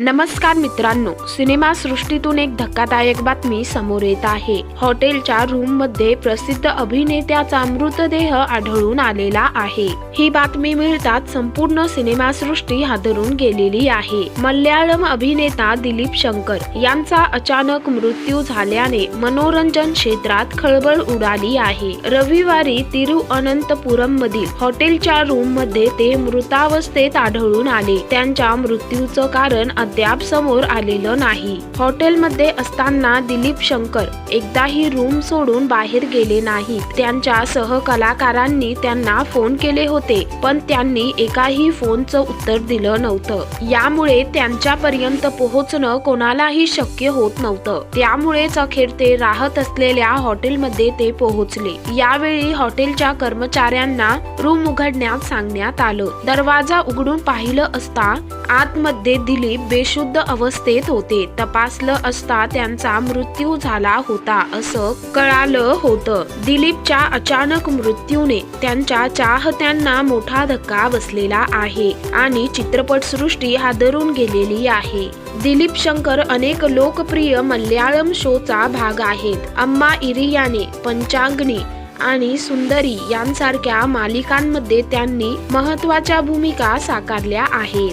नमस्कार मित्रांनो सिनेमा सृष्टीतून एक धक्कादायक बातमी समोर येत आहे. हॉटेलच्या रूममध्ये प्रसिद्ध अभिनेत्याचा मृतदेह आढळून आलेला आहे. ही बातमी मिळताच संपूर्ण सिनेमा सृष्टी हादरून गेलेली आहे. मल्याळम अभिनेता दिलीप शंकर यांचा अचानक मृत्यू झाल्याने मनोरंजन क्षेत्रात खळबळ उडाली आहे. रविवारी तिरुअनंतपुरम मधील हॉटेलच्या रूममध्ये ते मृतावस्थेत आढळून आले. त्यांच्या मृत्यूचं कारण अद्याप समोर आलेलं नाही. हॉटेलमध्ये असताना दिलीप शंकर एकदाही रूम सोडून बाहेर गेले नाहीत. त्यांच्या सहकलाकारांनी त्यांना फोन केले होते पण त्यांनी एकाही फोनचं उत्तर दिलं नव्हतं. यामुळे त्यांच्यापर्यंत पोहोचणं कोणालाही शक्य होत नव्हतं. त्यामुळेच अखेर ते राहत असलेल्या हॉटेलमध्ये ते पोहोचले. यावेळी हॉटेलच्या कर्मचाऱ्यांना रूम उघडण्यास सांगण्यात आलं. दरवाजा उघडून पाहिलं असता आतमध्ये दिलीप बेशुद्ध अवस्थेत होते. तपासलं असता त्यांचा मृत्यू झाला होता असं कळालं होतं. दिलीपच्या अचानक मृत्यूने त्यांच्या चाहत्यांना मोठा धक्का बसलेला आहे आणि चित्रपटसृष्टी हादरून गेलेली आहे. दिलीप शंकर अनेक लोकप्रिय मल्याळम शोचा भाग आहेत. अम्मा इरियाने पंचांगणी आणि सुंदरी यांसारख्या मालिकांमध्ये त्यांनी महत्त्वाच्या भूमिका साकारल्या आहेत.